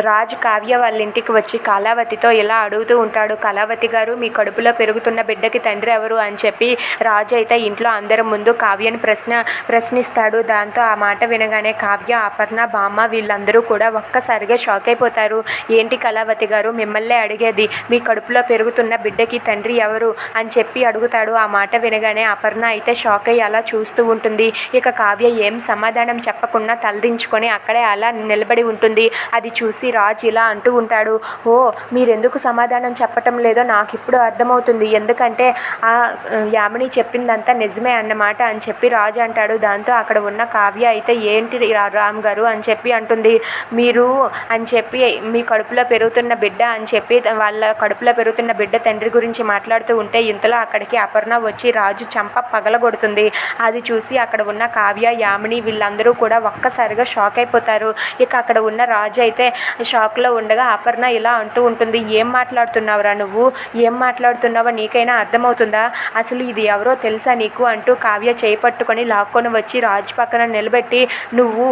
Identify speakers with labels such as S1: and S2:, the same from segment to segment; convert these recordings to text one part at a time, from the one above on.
S1: రాజు కావ్య వాళ్ళ ఇంటికి వచ్చి కళావతితో ఇలా అడుగుతూ ఉంటాడు కళావతి గారు మీ కడుపులో పెరుగుతున్న బిడ్డకి తండ్రి ఎవరు? అని చెప్పి రాజు అయితే ఇంట్లో అందరి ముందు కావ్యని ప్రశ్న ప్రశ్నిస్తాడు. దాంతో ఆ మాట వినగానే కావ్య అపర్ణ బామ్మ వీళ్ళందరూ కూడా ఒక్కసారిగా షాక్ అయిపోతారు. ఏంటి కళావతి గారు మిమ్మల్నే అడిగేది మీ కడుపులో పెరుగుతున్న బిడ్డకి తండ్రి ఎవరు? అని చెప్పి అడుగుతాడు. ఆ మాట వినగానే అపర్ణ అయితే షాక్ అయ్యి అలా చూస్తూ ఉంటుంది. ఇక కావ్య ఏం సమాధానం చెప్పకుండా తలదించుకొని అక్కడే అలా నిలబడి ఉంటుంది. అది చూసి రాజ్ ఇలా అంటూ ఉంటాడు ఓ మీరెందుకు సమాధానం చెప్పటం లేదో నాకు ఇప్పుడు అర్థమవుతుంది. ఎందుకంటే ఆ యామిని చెప్పిందంతా నిజమే అన్నమాట అని చెప్పి రాజు అంటాడు. దాంతో అక్కడ ఉన్న కావ్య అయితే ఏంటి రా- రామ్ గారు? అని చెప్పి అంటుంది. మీరు అని చెప్పి మీ కడుపులో పెరుగుతున్న బిడ్డ అని చెప్పి వాళ్ళ కడుపులో పెరుగుతున్న బిడ్డ తండ్రి గురించి మాట్లాడుతూ ఉంటే ఇంతలో అక్కడికి అపర్ణ వచ్చి రాజు చంప పగలగొడుతుంది. అది చూసి అక్కడ ఉన్న కావ్య యామిని వీళ్ళందరూ కూడా ఒక్కసారిగా షాక్ అయిపోతారు. ఇక అక్కడ ఉన్న రాజు అయితే షాక్లో ఉండగా అపర్ణ ఇలా అంటూ ఉంటుంది ఏం మాట్లాడుతున్నావురా నువ్వు? ఏం మాట్లాడుతున్నావో నీకైనా అర్థమవుతుందా? అసలు ఇది ఎవరో తెలుసా నీకు? అంటూ కావ్య చేపట్టుకొని లాక్కొని వచ్చి రాజు పక్కన నిలబెట్టి నువ్వు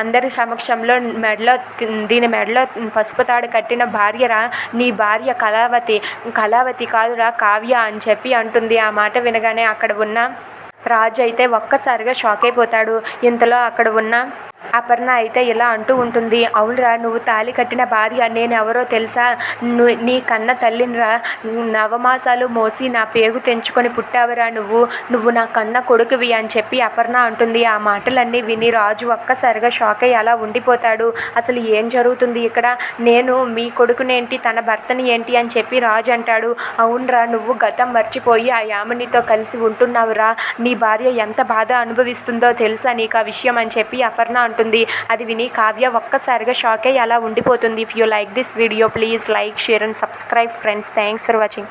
S1: అందరి సమక్షంలో మెడలో దీని మెడలో పసుపు తాడు కట్టిన భార్యరా? నీ భార్య కళావతి కళావతి కాదురా కావ్య అని చెప్పి అంటుంది. ఆ మాట వినగానే అక్కడ ఉన్న రాజు అయితే ఒక్కసారిగా షాక్ అయిపోతాడు. ఇంతలో అక్కడ ఉన్న అపర్ణ అయితే ఇలా అంటూ ఉంటుంది. అవునురా నువ్వు తాళి కట్టిన భార్య నేను ఎవరో తెలుసా? ను- నీ కన్న తల్లినిరా. నవమాసాలు మోసి నా పేగు తెంచుకొని పుట్టావురా నువ్వు. నువ్వు నా కన్న కొడుకువి అని చెప్పి అపర్ణ అంటుంది. ఆ మాటలన్నీ విని రాజు ఒక్కసారిగా షాక్ అయ్యి అలా ఉండిపోతాడు. అసలు ఏం జరుగుతుంది ఇక్కడ? నేను మీ కొడుకునేంటి? తన భర్తని ఏంటి? అని చెప్పి రాజు అంటాడు. అవునరా నువ్వు గతం మర్చిపోయి ఆ యామినితో కలిసి ఉంటున్నావురా. నీ నీ భార్య ఎంత బాధ అనుభవిస్తుందో తెలుసా నీకు ఆ విషయం అని చెప్పి అపర్ణ అంటుంది. అది విని కావ్య ఒక్కసారిగా షాక్ అయ్యి అలా ఉండిపోతుంది. If you like this video please like share and subscribe friends thanks for watching